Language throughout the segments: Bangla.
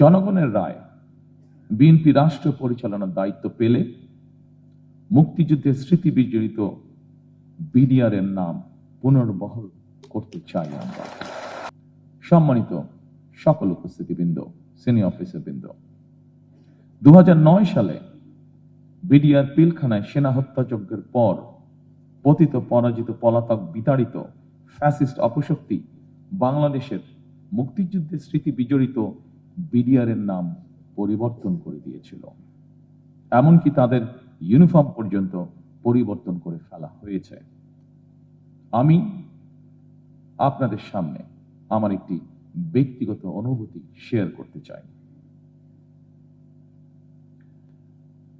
জনগণের রায়, বিএনপি রাষ্ট্র পরিচালনার দায়িত্ব পেলে মুক্তিযুদ্ধের স্মৃতি বিজড়িত বিডিআরের নাম পুনর্বহল করতে চাই আমরা। সম্মানিত সকল উপস্থিতিবৃন্দ, সিনিয়র অফিসারবৃন্দ দু হাজার নয় সালে বিডিআর পিলখানায় সেনা হত্যাযজ্ঞের পর পতিত পরাজিত পলাতক বিতাড়িত ফ্যাসিস্ট অপশক্তি বাংলাদেশের মুক্তিযুদ্ধের স্মৃতি বিজড়িত বিডিআর এর নাম পরিবর্তন করে দিয়েছিল। এমনকি তাদের ইউনিফর্ম পর্যন্ত পরিবর্তন করে ফেলা হয়েছে। আমি আপনাদের সামনে আমার একটি ব্যক্তিগত অনুভূতি শেয়ার করতে চাই।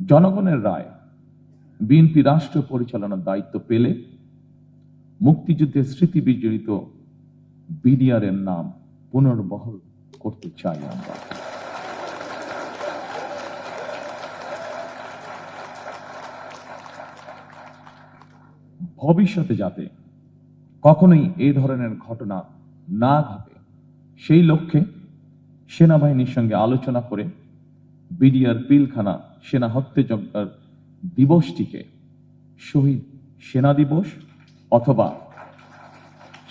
জনগণের রায়, বিএনপি রাষ্ট্র পরিচালনার দায়িত্ব পেলে মুক্তিযুদ্ধের স্মৃতি বিজড়িত বিডিআর এর নাম পুনর্বহল করতে চাই আমরা। ভবিষ্যতে যাতে কখনোই এই ধরনের ঘটনা না ঘটে, সেই লক্ষ্যে সেনাবাহিনীর সঙ্গে আলোচনা করে বিডিআর পিলখানা সেনা হত্যাযজ্ঞের দিবসটিকে শহীদ সেনা দিবস অথবা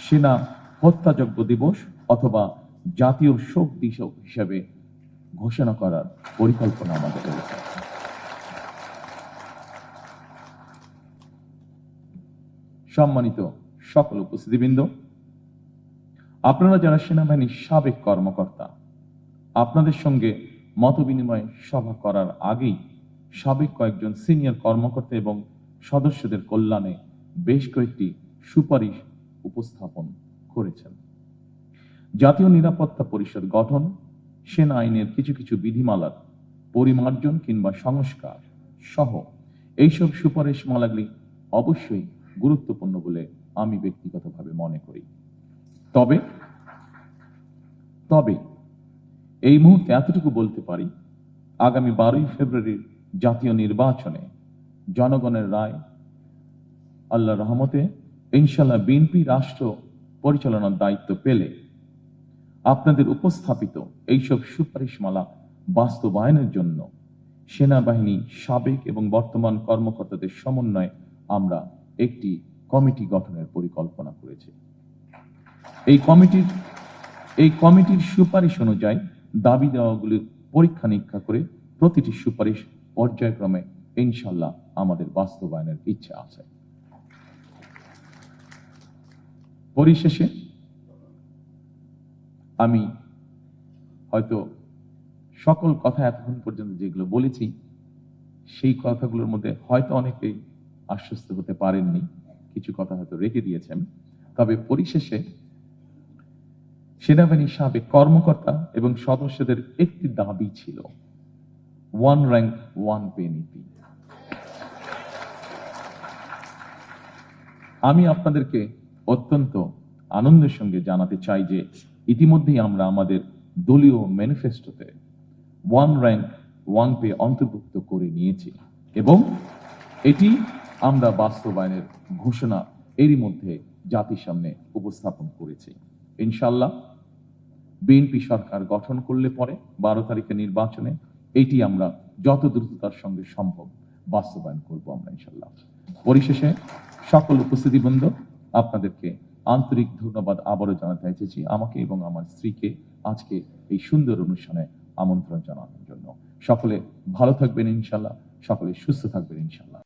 সেনা হত্যাযজ্ঞ দিবস অথবা জাতীয় শোক দিবস হিসেবে ঘোষণা করার পরিকল্পনা আমাদের রয়েছে। সম্মানিত সকল উপস্থিতিবৃন্দ, আপনারা যারা সেনাবাহিনীর সাবেক কর্মকর্তা, আপনাদের সঙ্গে মত বিনিময় সভা করার আগেই সাবেক কয়েকজন সিনিয়র কর্মকর্তা এবং সদস্যদের কল্যাণে বেশ কয়েকটি সুপারিশ উপস্থাপন করেছেন। জাতীয় নিরাপত্তা পরিষদ গঠন, সেনা আইনের কিছু কিছু বিধিমালার পরিমার্জন কিংবা সংস্কার সহ এইসব সুপারিশ মালাগুলি অবশ্যই গুরুত্বপূর্ণ বলে আমি ব্যক্তিগতভাবে মনে করি। তবে তবে এই মুহূর্তে এতটুকু বলতে পারি, আগামী বারোই ফেব্রুয়ারির জাতীয় নির্বাচনে জনগণের রায় আল্লাহ রহমতে ইনশাল্লাহ বিএনপি রাষ্ট্র পরিচালনার দায়িত্ব পেলে আপনাদের উপস্থাপিত এইসব সুপারিশমালা বাস্তবায়নের জন্য সেনাবাহিনী সাবেক এবং বর্তমান কর্মকর্তাদের সমন্বয়ে আমরা একটি কমিটি গঠনের পরিকল্পনা করেছি। এই কমিটির এই কমিটির সুপারিশ অনুযায়ী দাবি দেওয়াগুলির পরীক্ষা নিরীক্ষা করে প্রতিটি সুপারিশ পর্যায়ক্রমে ইনশাল্লাহ আমাদের বাস্তবায়নের ইচ্ছা আছে। পরিশেষে আমি হয়তো সকল কথা এতক্ষণ পর্যন্ত যেগুলো বলেছি, সেই কথাগুলোর মধ্যে হয়তো অনেকেই আশ্বস্ত হতে পারেননি। কিছু কথা হয়তো রেখে দিয়েছেন তবে পরিশেষে সেনাবাহিনীর সাবেক কর্মকর্তা এবং সদস্যদের একটি দাবি ছিল। ওয়ান র্যাঙ্ক, ওয়ান পে নীতি। আমি আপনাদেরকে অত্যন্ত আনন্দের সঙ্গে জানাতে চাই যে ইতিমধ্যেই আমরা আমাদের দলীয় ম্যানিফেস্টোতে ওয়ান র্যাঙ্ক, ওয়ান পে অন্তর্ভুক্ত করে নিয়েছি। এবং এটি আমরা বাস্তবায়নের ঘোষণা এরই মধ্যে জাতির সামনে উপস্থাপন করেছি। ইনশাল্লাহ বিএনপি সরকার গঠন করলে পরে বারো তারিখের নির্বাচনে এটি আমরা যত দ্রুততার সঙ্গে সম্ভব বাস্তবায়ন করব আমরা ইনশাল্লাহ পরিশেষে সকল উপস্থিতিবৃন্দ, আপনাদেরকে আন্তরিক ধন্যবাদ আবারও জানাতে চাইছি আমাকে এবং আমার স্ত্রীকে আজকে এই সুন্দর অনুষ্ঠানে আমন্ত্রণ জানানোর জন্য। সকলে ভালো থাকবেন ইনশাল্লাহ, সকলে সুস্থ থাকবেন ইনশাল্লাহ।